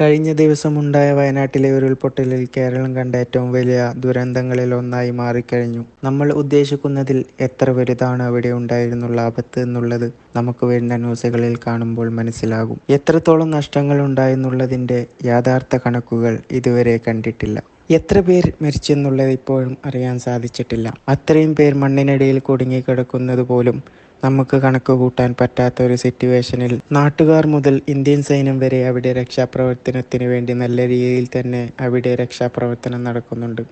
കഴിഞ്ഞ ദിവസമുണ്ടായ വയനാട്ടിലെ ഉരുൾപൊട്ടലിൽ കേരളം കണ്ട ഏറ്റവും വലിയ ദുരന്തങ്ങളിൽ ഒന്നായി മാറിക്കഴിഞ്ഞു. നമ്മൾ ഉദ്ദേശിക്കുന്നതിൽ എത്ര വലുതാണ് അവിടെ ഉണ്ടായിരുന്നുള്ള ആപത്ത് എന്നുള്ളത് നമുക്ക് വരുന്ന ന്യൂസുകളിൽ കാണുമ്പോൾ മനസ്സിലാകും. എത്രത്തോളം നഷ്ടങ്ങൾ ഉണ്ടായെന്നുള്ളതിന്റെ യഥാർത്ഥ കണക്കുകൾ ഇതുവരെ കണ്ടിട്ടില്ല. എത്ര പേർ മരിച്ചെന്നുള്ളത് ഇപ്പോഴും അറിയാൻ സാധിച്ചിട്ടില്ല. അത്രയും പേർ മണ്ണിനടിയിൽ കുടുങ്ങിക്കിടക്കുന്നത് പോലും നമുക്ക് കണക്ക് കൂട്ടാൻ പറ്റാത്ത ഒരു സിറ്റുവേഷനിൽ നാട്ടുകാർ മുതൽ ഇന്ത്യൻ സൈന്യം വരെ അവിടെ രക്ഷാപ്രവർത്തനത്തിന് വേണ്ടി നല്ല രീതിയിൽ തന്നെ അവിടെ രക്ഷാപ്രവർത്തനം നടക്കുന്നുണ്ട്.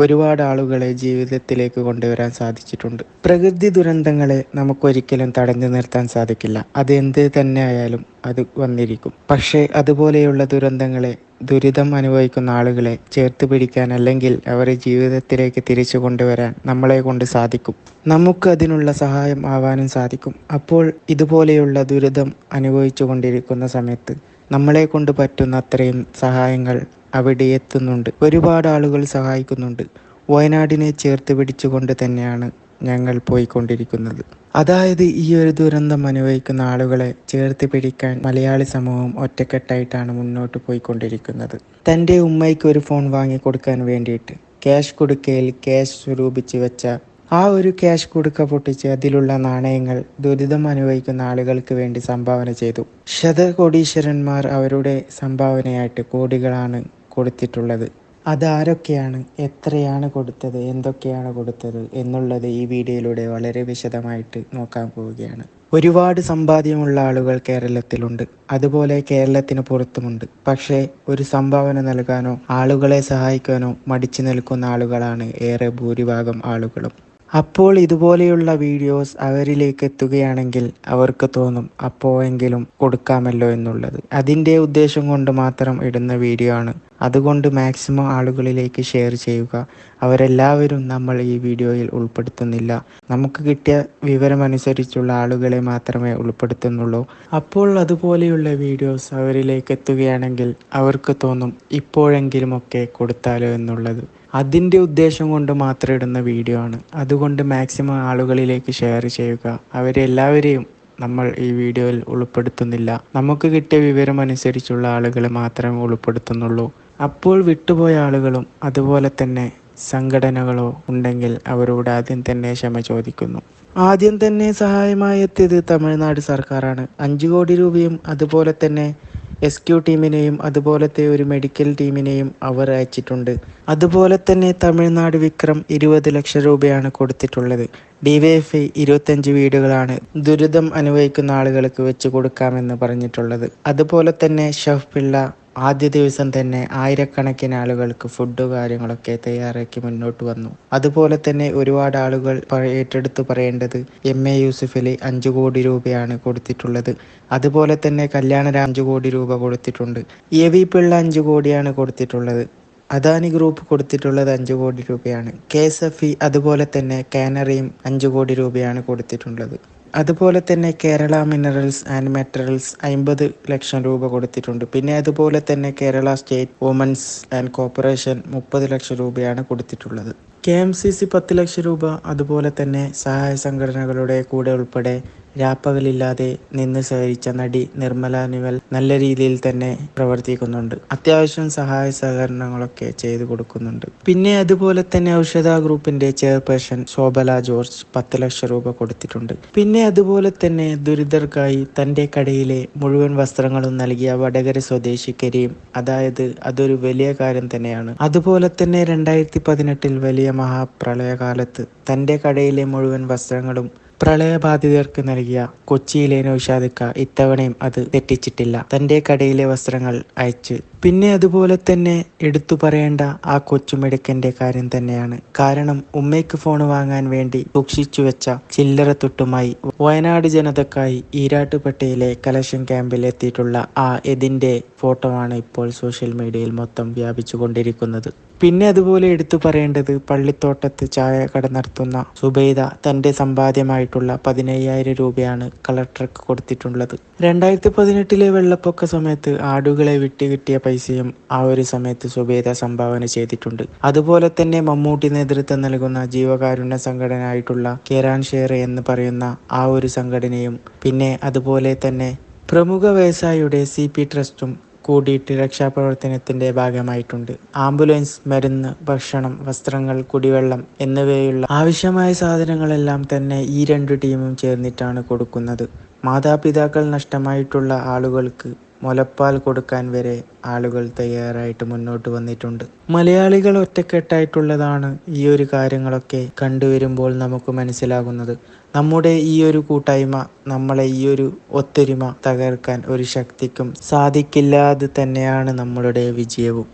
ഒരുപാട് ആളുകളെ ജീവിതത്തിലേക്ക് കൊണ്ടുവരാൻ സാധിച്ചിട്ടുണ്ട്. പ്രകൃതി ദുരന്തങ്ങളെ നമുക്കൊരിക്കലും തടഞ്ഞു നിർത്താൻ സാധിക്കില്ല. അത് എന്ത് തന്നെ ആയാലും അത് വന്നിരിക്കും. പക്ഷേ അതുപോലെയുള്ള ദുരന്തങ്ങളെ ദുരിതം അനുഭവിക്കുന്ന ആളുകളെ ചേർത്ത് പിടിക്കാൻ അല്ലെങ്കിൽ അവരെ ജീവിതത്തിലേക്ക് തിരിച്ചു കൊണ്ടുവരാൻ നമ്മളെ കൊണ്ട് സാധിക്കും. നമുക്ക് അതിനുള്ള സഹായം ആവാനും സാധിക്കും. അപ്പോൾ ഇതുപോലെയുള്ള ദുരിതം അനുഭവിച്ചു കൊണ്ടിരിക്കുന്ന സമയത്ത് നമ്മളെ കൊണ്ട് പറ്റുന്ന അത്രയും സഹായങ്ങൾ അവിടെ എത്തുന്നുണ്ട്. ഒരുപാട് ആളുകൾ സഹായിക്കുന്നുണ്ട്. വയനാടിനെ ചേർത്ത് പിടിച്ചുകൊണ്ട് തന്നെയാണ് ഞങ്ങൾ പോയിക്കൊണ്ടിരിക്കുന്നത്. അതായത് ഈ ഒരു ദുരന്തം അനുഭവിക്കുന്ന ആളുകളെ ചേർത്ത് പിടിക്കാൻ മലയാളി സമൂഹം ഒറ്റക്കെട്ടായിട്ടാണ് മുന്നോട്ട് പോയിക്കൊണ്ടിരിക്കുന്നത്. തന്റെ ഉമ്മയ്ക്ക് ഒരു ഫോൺ വാങ്ങി കൊടുക്കാൻ വേണ്ടിയിട്ട് ക്യാഷ് കൊടുക്കയിൽ ക്യാഷ് സ്വരൂപിച്ച് വെച്ച ആ ഒരു ക്യാഷ് കൊടുക്ക പൊട്ടിച്ച് അതിലുള്ള നാണയങ്ങൾ ദുരിതം അനുഭവിക്കുന്ന ആളുകൾക്ക് വേണ്ടി സംഭാവന ചെയ്തു. ശതകോടീശ്വരന്മാർ അവരുടെ സംഭാവനയായിട്ട് കോടികളാണ് കൊടുത്തിട്ടുള്ളത്. അതാരൊക്കെയാണ്? എത്രയാണ് കൊടുത്തത്? എന്തൊക്കെയാണ് കൊടുത്തത്? എന്നുള്ളത് ഈ വീഡിയോയിലൂടെ വളരെ വിശദമായിട്ട് നോക്കാൻ പോവുകയാണ്. ഒരുപാട് സമ്പാദ്യമുള്ള ആളുകൾ കേരളത്തിലുണ്ട്. അതുപോലെ കേരളത്തിന് പുറത്തുമുണ്ട്. പക്ഷേ ഒരു സംഭാവന നൽകാനോ ആളുകളെ സഹായിക്കാനോ മടിച്ചു നിൽക്കുന്ന ആളുകളാണ് ഏറെ ഭൂരിഭാഗം ആളുകളും. അപ്പോൾ ഇതുപോലെയുള്ള വീഡിയോസ് അവരിലേക്ക് എത്തുകയാണെങ്കിൽ അവർക്ക് തോന്നും അപ്പോഴെങ്കിലും കൊടുക്കാമല്ലോ എന്നുള്ളത്. അതിന്റെ ഉദ്ദേശം കൊണ്ട് മാത്രം ഇടുന്ന വീഡിയോ ആണ് അതുകൊണ്ട് മാക്സിമം ആളുകളിലേക്ക് ഷെയർ ചെയ്യുക. അവരെല്ലാവരും നമ്മൾ ഈ വീഡിയോയിൽ ഉൾപ്പെടുത്തുന്നില്ല. നമുക്ക് കിട്ടിയ വിവരമനുസരിച്ചുള്ള ആളുകളെ മാത്രമേ ഉൾപ്പെടുത്തുന്നുള്ളൂ. അപ്പോൾ അതുപോലെയുള്ള വീഡിയോസ് അവരിലേക്ക് എത്തുകയാണെങ്കിൽ അവർക്ക് തോന്നും ഇപ്പോഴെങ്കിലുമൊക്കെ കൊടുത്താലോ എന്നുള്ളത്. അതിന്റെ ഉദ്ദേശം കൊണ്ട് മാത്രം ഇടുന്ന വീഡിയോ ആണ്. അതുകൊണ്ട് മാക്സിമം ആളുകളിലേക്ക് ഷെയർ ചെയ്യുക. അവരെല്ലാവരെയും നമ്മൾ ഈ വീഡിയോയിൽ ഉൾപ്പെടുത്തുന്നില്ല. നമുക്ക് കിട്ടിയ വിവരം അനുസരിച്ചുള്ള ആളുകളെ മാത്രമേ ഉൾപ്പെടുത്തുന്നുള്ളൂ. അപ്പോൾ വിട്ടുപോയ ആളുകളും അതുപോലെ തന്നെ സംഘടനകളോ ഉണ്ടെങ്കിൽ അവരോട് ആദ്യം തന്നെ ക്ഷമ ചോദിക്കുന്നു. ആദ്യം തന്നെ സഹായമായി എത്തിയത് തമിഴ്നാട് സർക്കാരാണ്. അഞ്ചു കോടി രൂപയും അതുപോലെ തന്നെ എസ് ക്യു ടീമിനെയും അതുപോലത്തെ ഒരു മെഡിക്കൽ ടീമിനെയും അവർ അയച്ചിട്ടുണ്ട്. അതുപോലെ തന്നെ തമിഴ്നാട് വിക്രം ഇരുപത് ലക്ഷം രൂപയാണ് കൊടുത്തിട്ടുള്ളത്. ഡിവൈഎഫ്ഐ ഇരുപത്തഞ്ച് വീടുകളാണ് ദുരിതം അനുഭവിക്കുന്ന ആളുകൾക്ക് വെച്ച് കൊടുക്കാമെന്ന് പറഞ്ഞിട്ടുള്ളത്. അതുപോലെ തന്നെ ഷഫ് പിള്ള ആദ്യ ദിവസം തന്നെ ആയിരക്കണക്കിന് ആളുകൾക്ക് ഫുഡ് കാര്യങ്ങളൊക്കെ തയ്യാറാക്കി മുന്നോട്ട് വന്നു. അതുപോലെ തന്നെ ഒരുപാട് ആളുകൾ ഏറ്റെടുത്ത് പറയേണ്ടത് എം എ യൂസുഫലി അഞ്ചു കോടി രൂപയാണ് കൊടുത്തിട്ടുള്ളത്. അതുപോലെ തന്നെ കല്യാണ അഞ്ചു കോടി രൂപ കൊടുത്തിട്ടുണ്ട്. എ വി പിള്ള അഞ്ചു കോടിയാണ് കൊടുത്തിട്ടുള്ളത്. അദാനി ഗ്രൂപ്പ് കൊടുത്തിട്ടുള്ളത് അഞ്ചു കോടി രൂപയാണ്. കെ എസ് എഫ് ഇ അതുപോലെ തന്നെ കാനറിയും അഞ്ചു കോടി രൂപയാണ് കൊടുത്തിട്ടുള്ളത്. അതുപോലെ തന്നെ കേരള മിനറൽസ് ആൻഡ് മെറ്ററൽസ് അമ്പത് ലക്ഷം രൂപ കൊടുത്തിട്ടുണ്ട്. പിന്നെ അതുപോലെ തന്നെ Kerala state women's and corporation മുപ്പത് ലക്ഷം രൂപയാണ് കൊടുത്തിട്ടുള്ളത്. കെ എം സി സി പത്ത് ലക്ഷം രൂപ അതുപോലെ തന്നെ സഹായ സംഘടനകളുടെ കൂടെ ഉൾപ്പെടെ രാപ്പകലില്ലാതെ നിന്ന് സഹകരിച്ച നടി നിർമ്മല നിവൽ നല്ല രീതിയിൽ തന്നെ പ്രവർത്തിക്കുന്നുണ്ട്. അത്യാവശ്യം സഹായ സഹകരണങ്ങളൊക്കെ ചെയ്തു കൊടുക്കുന്നുണ്ട്. പിന്നെ അതുപോലെ തന്നെ ഔഷധ ഗ്രൂപ്പിന്റെ ചെയർപേഴ്സൺ ശോഭല ജോർജ് പത്ത് ലക്ഷം രൂപ കൊടുത്തിട്ടുണ്ട്. പിന്നെ അതുപോലെ തന്നെ ദുരിതർക്കായി തന്റെ കടയിലെ മുഴുവൻ വസ്ത്രങ്ങളും നൽകിയ വടകര സ്വദേശി കരീം അതായത് അതൊരു വലിയ കാര്യം തന്നെയാണ്. അതുപോലെ തന്നെ രണ്ടായിരത്തി പതിനെട്ടിൽ വലിയ മഹാപ്രളയകാലത്ത് തന്റെ കടയിലെ മുഴുവൻ വസ്ത്രങ്ങളും പ്രളയബാധിതർക്ക് നൽകിയ കൊച്ചിയിലെ നൌഷാദിക്ക ഇത്തവണയും അത് തെറ്റിച്ചിട്ടില്ല. തന്റെ കടയിലെ വസ്ത്രങ്ങൾ അയച്ച്. പിന്നെ അതുപോലെ തന്നെ എടുത്തു പറയേണ്ട ആ കൊച്ചുമിടുക്കന്റെ കാര്യം തന്നെയാണ്. കാരണം ഉമ്മയ്ക്ക് ഫോൺ വാങ്ങാൻ വേണ്ടി സൂക്ഷിച്ചു വെച്ച ചില്ലറ തൊട്ടുമായി വയനാട് ജനതക്കായി ഈരാട്ടുപേട്ടയിലെ കലക്ഷൻ ക്യാമ്പിൽ എത്തിയിട്ടുള്ള ആ എതിന്റെ ഫോട്ടോ ആണ് ഇപ്പോൾ സോഷ്യൽ മീഡിയയിൽ മൊത്തം വ്യാപിച്ചു കൊണ്ടിരിക്കുന്നത് പിന്നെ അതുപോലെ എടുത്തു പറയേണ്ടത് പള്ളിത്തോട്ടത്ത് ചായ കട നടത്തുന്ന സുബൈദ തന്റെ സമ്പാദ്യമായിട്ടുള്ള പതിനയ്യായിരം രൂപയാണ് കളക്ടർക്ക് കൊടുത്തിട്ടുള്ളത്. രണ്ടായിരത്തി പതിനെട്ടിലെ വെള്ളപ്പൊക്ക സമയത്ത് ആടുകളെ വിട്ടുകിട്ടിയ പൈസയും ആ ഒരു സമയത്ത് സുബേദ സംഭാവന ചെയ്തിട്ടുണ്ട്. അതുപോലെ തന്നെ മമ്മൂട്ടി നേതൃത്വം നൽകുന്ന ജീവകാരുണ്യ സംഘടന ആയിട്ടുള്ള കേരാൻ ഷെയർ എന്ന് പറയുന്ന ആ ഒരു സംഘടനയും പിന്നെ അതുപോലെ തന്നെ പ്രമുഖ വ്യവസായിയുടെ സി പി ട്രസ്റ്റും കൂടിയിട്ട് രക്ഷാപ്രവർത്തനത്തിന്റെ ഭാഗമായിട്ടുണ്ട്. ആംബുലൻസ് മരുന്ന് ഭക്ഷണം വസ്ത്രങ്ങൾ കുടിവെള്ളം എന്നിവയുള്ള ആവശ്യമായ സാധനങ്ങളെല്ലാം തന്നെ ഈ രണ്ട് ടീമും ചേർന്നിട്ടാണ് കൊടുക്കുന്നത്. മാതാപിതാക്കൾ നഷ്ടമായിട്ടുള്ള ആളുകൾക്ക് മുലപ്പാൽ കൊടുക്കാൻ വരെ ആളുകൾ തയ്യാറായിട്ട് മുന്നോട്ട് വന്നിട്ടുണ്ട്. മലയാളികൾ ഒറ്റക്കെട്ടായിട്ടുള്ളതാണ് ഈ ഒരു കാര്യങ്ങളൊക്കെ കണ്ടുവരുമ്പോൾ നമുക്ക് മനസ്സിലാകുന്നത്. നമ്മുടെ ഈ ഒരു കൂട്ടായ്മ നമ്മളെ ഈ ഒരു ഒത്തൊരുമ തകർക്കാൻ ഒരു ശക്തിക്കും സാധിക്കില്ലാതെ തന്നെയാണ് നമ്മളുടെ വിജയവും.